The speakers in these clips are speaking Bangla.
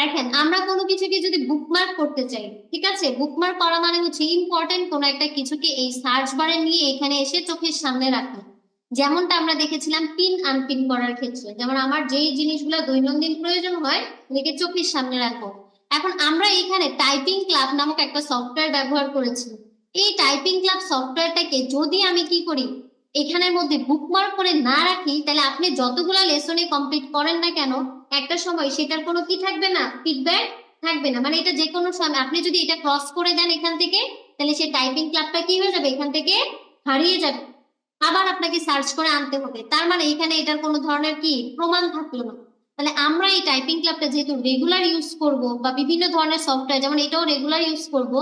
দেখেন, আমরা কোনো কিছুকে যদি বুকমার্ক করতে চাই, ঠিক আছে? বুকমার্ক করা মানে হচ্ছে ইম্পর্টেন্ট কোনো একটা কিছুকে এই সার্চ বারে নিয়ে এখানে এসে চোখের সামনে রাখা। যেমনটা আমরা দেখেছিলাম পিন আনপিন করার ক্ষেত্রে। যেমন আমার যেই জিনিসগুলো দৈনন্দিন প্রয়োজন হয় এটাকে চোখের সামনে রাখব। এখন আমরা এখানে টাইপিং ক্লাব নামক একটা সফটওয়্যার ব্যবহার করেছি। এই টাইপিং ক্লাব সফটওয়্যারটাকে যদি আমি কি করি এখানের মধ্যে বুকমার্ক করে না রাখি, তাহলে আপনি যতগুলা লেসনে কমপ্লিট করেন না কেন, একটা সময় সেটার কোনো কি থাকবে না? ফিডব্যাক থাকবে না। মানে এটা যে কোনো সময়, আপনি যদি এটা ক্রস করে দেন এখান থেকে, তাহলে সেই টাইপিং ক্লাবটা কি হয়ে যাবে? এখান থেকে হারিয়ে যাবে। আবার আপনাকে সার্চ করে আনতে হবে। তার মানে এখানে এটার কোনো ধরনের কি? প্রমাণ থাকল না। তাহলে আমরা এই টাইপিং ক্লাবটা যেহেতু রেগুলার ইউজ করব বা বিভিন্ন ধরনের সফটওয়্যার যেমন এটাও রেগুলার ইউজ করব,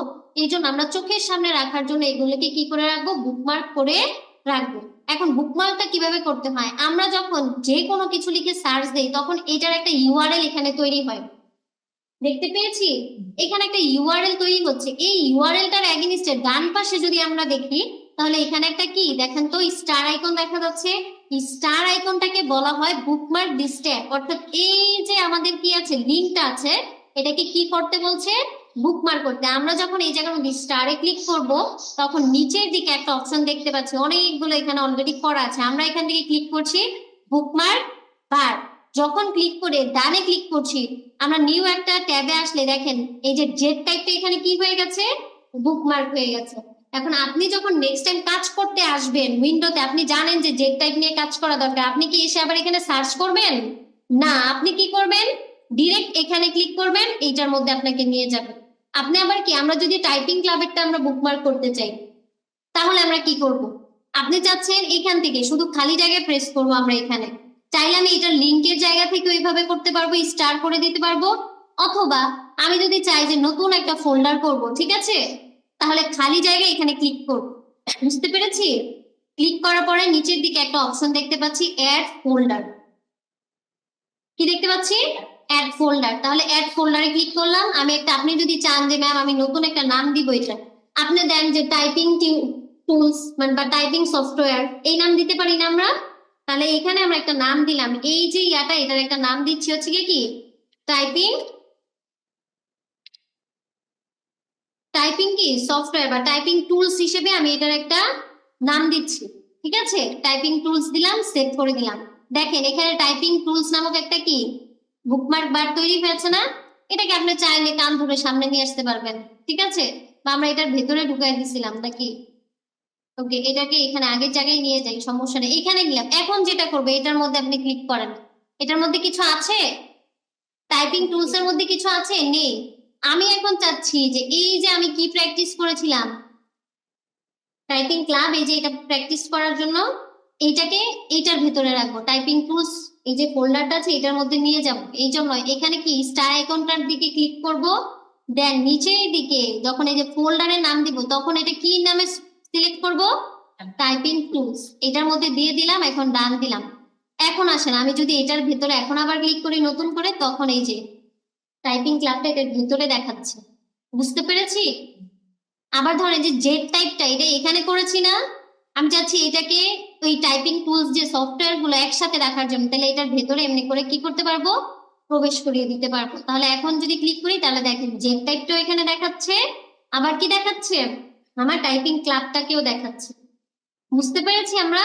এই জন্য আমরা চোখের সামনে রাখার জন্য এগুলোকে কি করে রাখব? বুকমার্ক করে রাখব। এখন বুকমার্কটা কীভাবে করতে হয়? আমরা যখন যে কোনো কিছু লিখে সার্চ দেই, তখন এটার একটা ইউআরএল এখানে তৈরি হয়। দেখতে পেয়েছি? এখানে একটা ইউআরএল তৈরি হচ্ছে। এই ইউআরএলটার এগেনিস্টে ডান পাশে যদি আমরা দেখি, তাহলে এখানে একটা কি? দেখেন তো স্টার আইকন দেখা যাচ্ছে। স্টার আইকনটাকে বলা হয় বুকমার্ক ডিস্ট্যাক অর্থাৎ এই যে আমাদের কি আছে লিঙ্কটা আছে, এটাকে কি করতে বলছে? বুকমার্ক করতে। আমরা যখন এই জায়গার মধ্যে স্টারে ক্লিক করব, তখন নিচের দিকে একটা অপশন দেখতে পাচ্ছি। অনেকগুলো এখানে অলরেডি করা আছে। আমরা এখান থেকে ক্লিক করছি বুকমার্ক বার যখন ক্লিক করে ডানে ক্লিক করছি, আমরা নিউ একটা ট্যাবে আসলে দেখেন, এই যে জেড টাইপটা এখানে কি হয়ে গেছে? বুকমার্ক হয়ে গেছে। এখন আপনি যখন নেক্সট টাইম কাজ করতে আসবেন উইন্ডোতে আপনি জানেন যে জেড টাইপ নিয়ে কাজ করা দরকার। আপনি কি এসে আবার এখানে সার্চ করবেন? না, আপনি কি করবেন? ডিরেক্ট এখানে ক্লিক করবেন, এইটার মধ্যে আপনাকে নিয়ে যাবে। আপনি আবার কি, আমরা যদি টাইপিং ক্লাবেরটা আমরা বুকমার্ক করতে চাই, তাহলে আমরা কি করব? আপনি চাচ্ছেন এখান থেকে, শুধু খালি জায়গায় প্রেস করব আমরা এখানে। চাইলে আমি এটা লিঙ্কের জায়গা থেকে ওইভাবে করতে পারব স্টার করে দিতে পারব, অথবা আমি যদি চাই যে নতুন একটা ফোল্ডার করব, ঠিক আছে? তাহলে খালি জায়গায় এখানে ক্লিক করব। বুঝতে পেরেছি? ক্লিক করার পরে নিচের দিকে একটা অপশন দেখতে পাচ্ছি অ্যাড ফোল্ডার কি দেখতে পাচ্ছি? অ্যাড ফোল্ডার তাহলে অ্যাড ফোল্ডারে ক্লিক করলাম। আমি একটা আপনি যদি চান যে ম্যাম আমি নতুন একটা নাম দিব এটা, আপনি দেন যে টাইপিং টুলস মানে বা টাইপিং সফটওয়্যার এই নাম দিতে পারি না আমরা? তাহলে এখানে আমরা একটা নাম দিলাম। এই যে ইয়াটা, এটার একটা নাম দিচ্ছি হচ্ছে কি? টাইপিং টাইপিং কি? সফটওয়্যার বা টাইপিং টুলস হিসেবে আমি এটার একটা নাম দিচ্ছি। ঠিক আছে? টাইপিং টুলস দিলাম সেভ করে দিলাম। দেখেন, এখানে টাইপিং টুলস নামক একটা কি? বুকমার্ক বার তৈরি হয়েছে না? এটাকে আপনি চাইলে কান ধরে সামনে নিয়ে আসতে পারবেন, ঠিক আছে? বা আমরা এটার ভেতরে ঢুকাই দিছিলাম নাকি? ওকে, এটাকে এখানে আগের জায়গায় নিয়ে যাই, সমস্যা নেই। এখানে গেলাম এখন যেটা করবে, এটার মধ্যে আপনি ক্লিক করেন। এটার মধ্যে কিছু আছে? টাইপিং টুলস এর মধ্যে কিছু আছে? নেই। আমি এখন চাচ্ছি যে এই যে আমি কি প্র্যাকটিস করেছিলাম? টাইপিং ক্লাব এই যে এটা প্র্যাকটিস করার জন্য, এইটাকে, এইটার ভিতরে রাখব। টাইপিং টুলস এই যে ফোল্ডারটা আছে, এটার মধ্যে নিয়ে যাব। এই জন্য এখানে কি স্টার আইকনটার দিকে ক্লিক করব? দেন নিচের দিকে যখন এই যে ফোল্ডারের নাম দিব, তখন এটা কি নামে সিলেক্ট করব? টাইপিং টুলস এটার মধ্যে দিয়ে দিলাম, এখন ডান দিলাম। এখন আসেন, আমি যদি এটার ভিতরে এখন আবার ক্লিক করি নতুন করে, তখন এই যে টাইপিং ক্লাবটা এটার ভিতরে দেখাচ্ছে। বুঝতে পেরেছি? আবার ধরেন যে জেড টাইপটা এটা এখানে করেছি না। আমি চাচ্ছি এটাকে ওই টাইপিং টুলস যে সফটওয়্যারগুলো একসাথে রাখার জন্য, তাহলে এটার ভেতরে এমনি করে কি করতে পারব? প্রবেশ করিয়ে দিতে পারব। তাহলে এখন যদি ক্লিক করি, তাহলে দেখেন জেড টাইপটাও এখানে দেখাচ্ছে, আবার কি দেখাচ্ছে? আমার টাইপিং ক্লাবটাকেও দেখাচ্ছে। বুঝতে পেরেছি আমরা?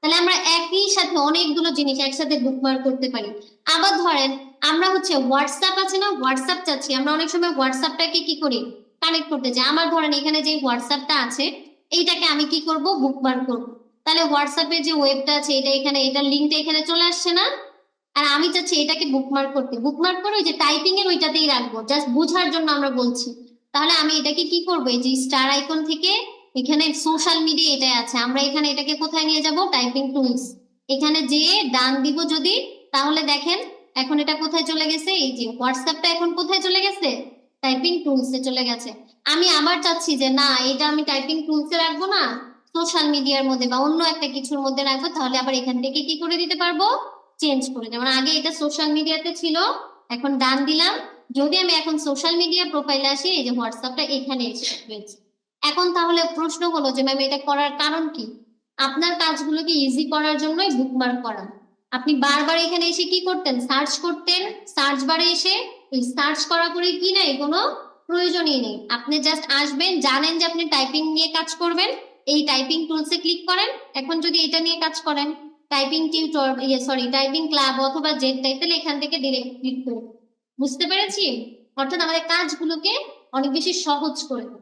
তাহলে আমরা একই সাথে অনেকগুলো জিনিস একসাথে বুকমার্ক করতে পারি। আবার ধরেন, আমরা হচ্ছে হোয়াটসঅ্যাপ আছে না? হোয়াটসঅ্যাপ চাচ্ছি। আমরা অনেক সময় হোয়াটসঅ্যাপটাকে কি করি? কানেক্ট করতে চাই আমার ধরেন এখানে যে হোয়াটসঅ্যাপটা আছে, এইটাকে আমি কি করব? বুকমার্ক করব। তাহলে হোয়াটসঅ্যাপের যে ওয়েবটা আছে, এটা এখানে এটার লিঙ্কটা এখানে চলে আসছে না? আর আমি চাচ্ছি এটাকে বুকমার্ক করতে। বুকমার্ক করে ওই যে টাইপিং এর ওইটাতেই রাখব জাস্ট বোঝার জন্য আমরা বলছি। তাহলে আমি এটাকে কি করব? এই যে স্টার আইকন থেকে এখানে সোশ্যাল মিডিয়া এটাই আছে। আমরা এখানে এটাকে কোথায় নিয়ে যাব? টাইপিং টুলস এখানে যেয়ে ডান দিব যদি, তাহলে দেখেন, এখন এটা কোথায় চলে গেছে? এই যে হোয়াটসঅ্যাপটা এখন কোথায় চলে গেছে? টাইপিং টুলসে চলে গেছে। আমি আবার চাচ্ছি যে না, এটা আমি টাইপিং টুলসে রাখব না। সোশ্যাল মিডিয়ার মধ্যে বা অন্য একটা কিছুর মধ্যে রাখব, তাহলে আবার এখান থেকে কি করে দিতে পারব? চেঞ্জ করে। যেমন আগে এটা সোশ্যাল মিডিয়াতে ছিল, এখন ডান দিলাম। যদি আমি এখন সোশ্যাল মিডিয়া প্রোফাইলে আসি, এই যে হোয়াটসঅ্যাপটা এখানে এসে এখন তাহলে প্রশ্ন হলো যে, ম্যাম, এটা করার কারণ কি? আপনার কাজগুলোকে ইজি করার জন্যই বুকমার্ক করা। আপনি বারবার এখানে এসে কি করতেন? সার্চ করতেন সার্চ বারে এসে এই সার্চ করা করে কি নাই? কোনো প্রয়োজনই নেই। আপনি জাস্ট আসবেন, জানেন যে আপনি টাইপিং নিয়ে কাজ করবেন এই টাইপিং টুলসে ক্লিক করেন। এখন যদি এটা নিয়ে কাজ করেন টাইপিং টিউটর ইয়ে সরি টাইপিং ক্লাব অথবা জেড টাইপ তাহলে এখান থেকে ডিরেক্ট ক্লিক করুন। বুঝতে পেরেছি? অর্থাৎ আমাদের কাজগুলোকে অনেক বেশি সহজ করে দেবে।